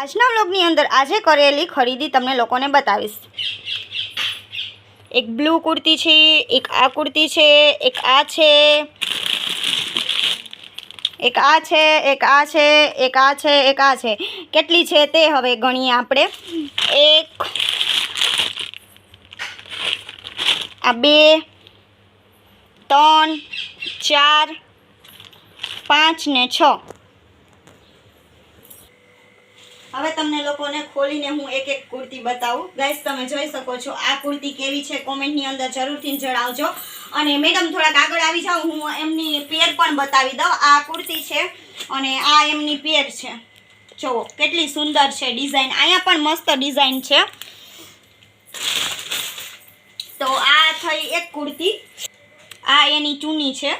આજના વ્લોગની અંદર આજે કરેલી ખરીદી તમને લોકોને બતાવીશ. એક બ્લુ કુર્તી છે, એક આ કુર્તી છે, એક આ છે, એક આ છે, એક આ છે, એક આ છે, એક આ છે. કેટલી છે તે હવે ગણીએ આપણે. એક, આ બે, ત્રણ, ચાર, પાંચ ને છ. હવે તમને લોકોને ખોલીને હું એક એક કુર્તી બતાવું. ગાઈસ તમે જોઈ શકો છો આ કુર્તી કેવી છે? કોમેન્ટની અંદર જરૂરથી જણાવજો. અને મેડમ થોડાક આગળ આવી જાઓ. હું એમની પેર પણ બતાવી દઉં. આ કુર્તી છે અને આ એમની પેર છે. જુઓ, કેટલી સુંદર છે ડિઝાઇન અહીંયા પણ મસ્ત ડિઝાઇન છે. તો આ થઈ એક કુર્તી. આ એની ચૂની છે.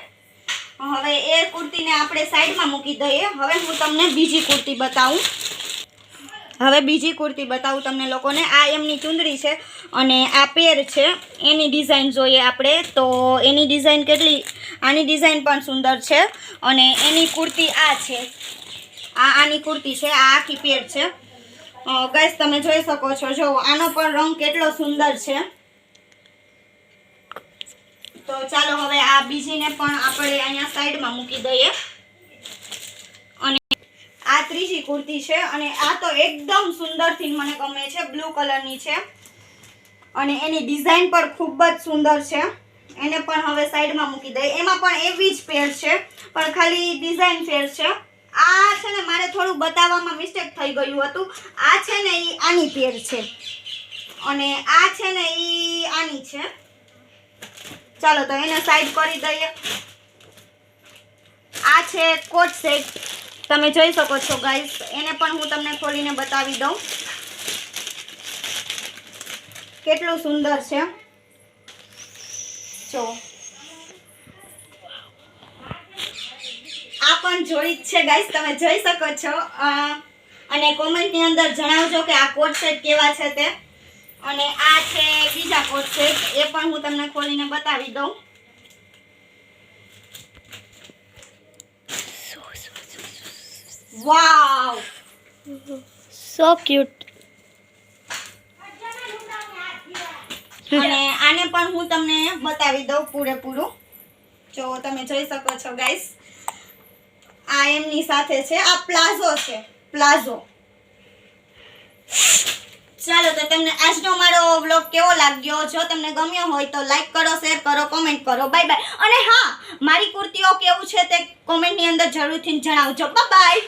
હવે એ કુર્તીને આપણે સાઈડમાં મૂકી દઈએ. હવે હું તમને બીજી કુર્તી બતાવું. હવે બીજી કુર્તી બતાવું તમને લોકોને. આ એમની ચુંદડી છે અને આ પેર છે. એની ડિઝાઇન જોઈએ આપણે. તો એની ડિઝાઇન કેટલી? આની ડિઝાઇન પણ સુંદર છે અને એની કુર્તી આ છે. આ આની કુર્તી છે. આ આખી પેર છે. ગાઈસ તમે જોઈ શકો છો. જો, આનો પણ રંગ કેટલો સુંદર છે. તો ચાલો હવે આ બીજીને પણ આપણે અહીંયા સાઈડમાં મૂકી દઈએ. આ ત્રીજી કુર્તી છે અને આ તો એકદમ સુંદરથી મને ગમે છે. બ્લુ કલરની છે. અને એની ડિઝાઇન પણ ખૂબ જ સુંદર છે. એને પણ હવે સાઈડમાં મૂકી દઈએ. એમાં પણ એવી જ પેર છે, પણ ખાલી ડિઝાઇન ફેર છે. આ છે ને મારે થોડું બતાવવામાં મિસ્ટેક થઈ ગયું હતું. આ છે ને એ આની પેર છે. અને આ છે ને એ આની છે. ચાલો તો એને સાઈડ કરી દઈએ. આ છે કોટ સેટ. તમે જોઈ શકો છો ગાઈસ એને પણ હું તમને ખોલીને બતાવી દઉં. કેટલું સુંદર છે. જો. આ પણ જોઈ છે ગાઈસ તમે જોઈ શકો છો. અને કોમેન્ટની અંદર જણાવજો કે આ કોટ સેટ કેવા છે તે. અને આ છે બીજા કોટ સેટ એ પણ હું તમને ખોલીને બતાવી દઉં. વાવ So cute. અને આને પણ હું તમને બતાવી દઉં પૂરેપૂરું. જો તમે જોઈ શકો છો ગાઈસ આ એમની સાથે છે. આ પ્લાઝો છે. પ્લાઝો. ચાલો તો તમને આજનો મારો વ્લોગ કેવો લાગ્યો? જો તમને ગમ્યો હોય તો લાઈક કરો શેર કરો કોમેન્ટ કરો. બાય બાય અને હા મારી કુર્તીઓ કેવું છે તે કોમેન્ટની અંદર જરૂરથી જણાવજો. બાય